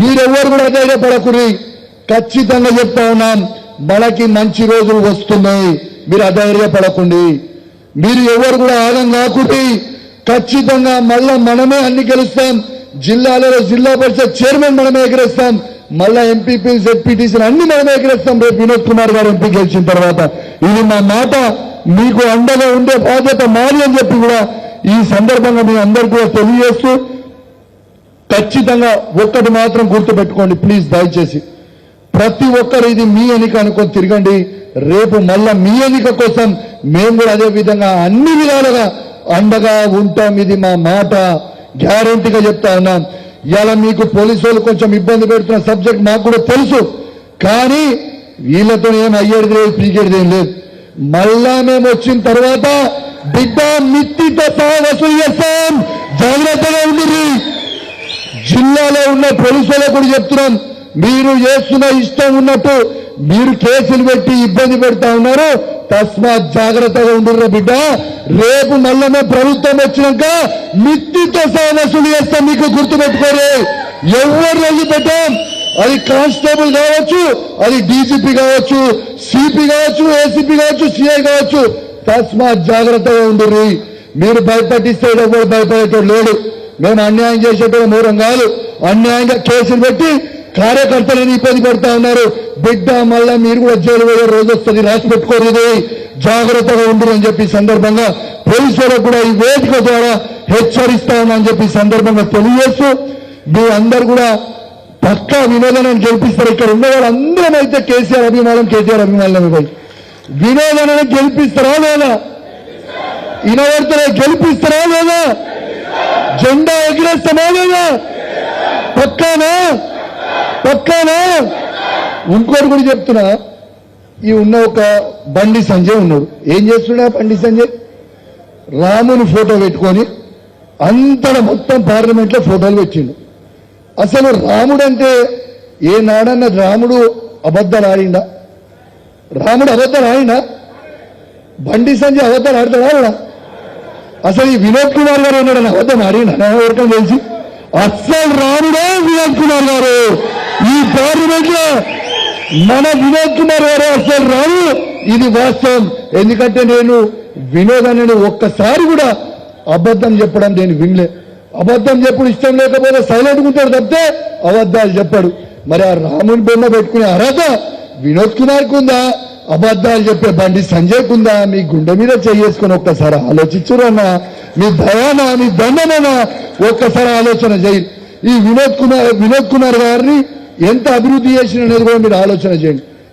మీరెవ్వరు కూడా అధైర్యపడకుని ఖచ్చితంగా చెప్తా ఉన్నాం మనకి మంచి రోజులు వస్తున్నాయి మీరు అధైర్యపడకండి. మీరు ఎవరు కూడా ఆగం కాకుండి. ఖచ్చితంగా మళ్ళా మనమే అన్ని గెలుస్తాం జిల్లాలలో జిల్లా పరిషత్ చైర్మన్ మనమే ఎగరేస్తాం మళ్ళా ఎంపీపీ ఎంపీటీసీ అన్ని మనమే ఎగరేస్తాం రేపు వినోద్ కుమార్ గారు ఎంపీ గెలిచిన తర్వాత. ఇది మా మాట మీకు అండగా ఉండే బాధ్యత మాది అని చెప్పి కూడా ఈ సందర్భంగా మీ అందరికీ కూడా తెలియజేస్తూ ఖచ్చితంగా ఒక్కటి మాత్రం గుర్తుపెట్టుకోండి ప్లీజ్ దయచేసి. ప్రతి ఒక్కరు ఇది మీ ఎన్నిక అనుకొని తిరగండి. రేపు మళ్ళా మీ ఎన్నిక కోసం మేము కూడా అదే విధంగా అన్ని విధాలుగా అండగా ఉంటాం. ఇది మా మాట. గ్యారంటీగా చెప్తా ఉన్నాం. ఇలా మీకు పోలీసు వాళ్ళు కొంచెం ఇబ్బంది పెడుతున్న సబ్జెక్ట్ మాకు కూడా తెలుసు. కానీ వీళ్ళతో ఏం అయ్యేది లేదు పీకేది ఏం లేదు. మళ్ళా మేము వచ్చిన తర్వాత బిడ్డ మిత్తితో సహా వసూలు చేస్తాం. జాగ్రత్తగా జిల్లాలో ఉన్న పోలీసులకు కూడా చెప్తున్నాం. మీరు చేస్తున్న ఇష్టం ఉన్నట్టు మీరు కేసులు పెట్టి ఇబ్బంది పెడతా ఉన్నారు. తస్మాత్ జాగ్రత్తగా ఉండుర్రా బిడ్డ. రేపు మళ్ళీ ప్రభుత్వం వచ్చినాక మిత్తితో సహా చేస్తాం మీకు గుర్తుపెట్టుకోరు. ఎవరు రోజు పెట్టాం? అది కానిస్టేబుల్ కావచ్చు అది డీజీపీ కావచ్చు సిపి కావచ్చు ఏసీపీ కావచ్చు సిఐ కావచ్చు. తస్మాత్ జాగ్రత్తగా ఉండుర్రి. మీరు భయపట్టిస్తే ఎవరు భయపడేటోడు లేడు. మేము అన్యాయం చేసేటువంటి మూలం కాదు. అన్యాయంగా కేసులు పెట్టి కార్యకర్తలను ఇబ్బంది పెడతా ఉన్నారు. బిడ్డ మళ్ళా మీరు కూడా జైలు పోయే రోజు వస్తుంది. రాసి పెట్టుకోలేదు జాగ్రత్తగా ఉండరు అని చెప్పి సందర్భంగా పోలీసులకు కూడా ఈ వేదిక ద్వారా హెచ్చరిస్తా ఉన్నా అని చెప్పి సందర్భంగా తెలియజేస్తూ మీ అందరు కూడా పక్కా వినోదనం గెలిపిస్తారు. ఇక్కడ ఉన్న వాళ్ళందరం అయితే కేసీఆర్ అభిమానం కేటీఆర్ అభిమానులు పోయి. వినోదనం గెలిపిస్తారా లేదా? ఇనవర్తన గెలిపిస్తారా లేదా? జెండా ఎగిరేస్తామా లేదా పక్కానా. పక్కానా. ఇంకోటి కూడా చెప్తున్నా. ఈ ఉన్న ఒక బండి సంజయ్ ఉన్నాడు. ఏం చేస్తున్నా బండి సంజయ్? రాముని ఫోటో పెట్టుకొని అంతట మొత్తం పార్లమెంట్లో ఫోటోలు పెట్టిండు. అసలు రాముడు అంటే ఏ నాడన్న రాముడు అబద్ధాలు ఆడిండా? రాముడు అబద్ధాలు ఆడినా బండి సంజయ్ అబద్ధాలు ఆడతాడా అసలు ఈ వినోద్ కుమార్ గారు ఉన్నాడు? నా వద్ద అడిగిన? ఎవరికైనా తెలిసి? అస్సలు రాముడే వినోద్ కుమార్ గారు. ఈ పార్లమెంట్లో మన వినోద్ కుమార్ గారు అస్సలు రాదు ఇది వాస్తవం. ఎందుకంటే నేను వినోద్ అనేది ఒక్కసారి కూడా అబద్ధం చెప్పడం నేను వినలే. అబద్ధం చెప్పుడు ఇష్టం లేకపోతే సైలెంట్ ఉంటాడు తప్పితే అబద్ధాలు చెప్పాడు. మరి ఆ రాముని బొమ్మ పెట్టుకునే అర్హత వినోద్ కుమార్కి ఉందా? అబద్ధాలు చెప్పే బండి సంజయ్ కుందా మీ గుండె మీద చేసుకుని ఒక్కసారి ఆలోచించురన్నా మీ దయానా మీ దండనన్నా ఒక్కసారి ఆలోచన చేయండి ఈ వినోద్ కుమార్ వినోద్ కుమార్ గారిని ఎంత అభివృద్ధి చేసిన అనేది కూడా మీరు ఆలోచన చేయండి.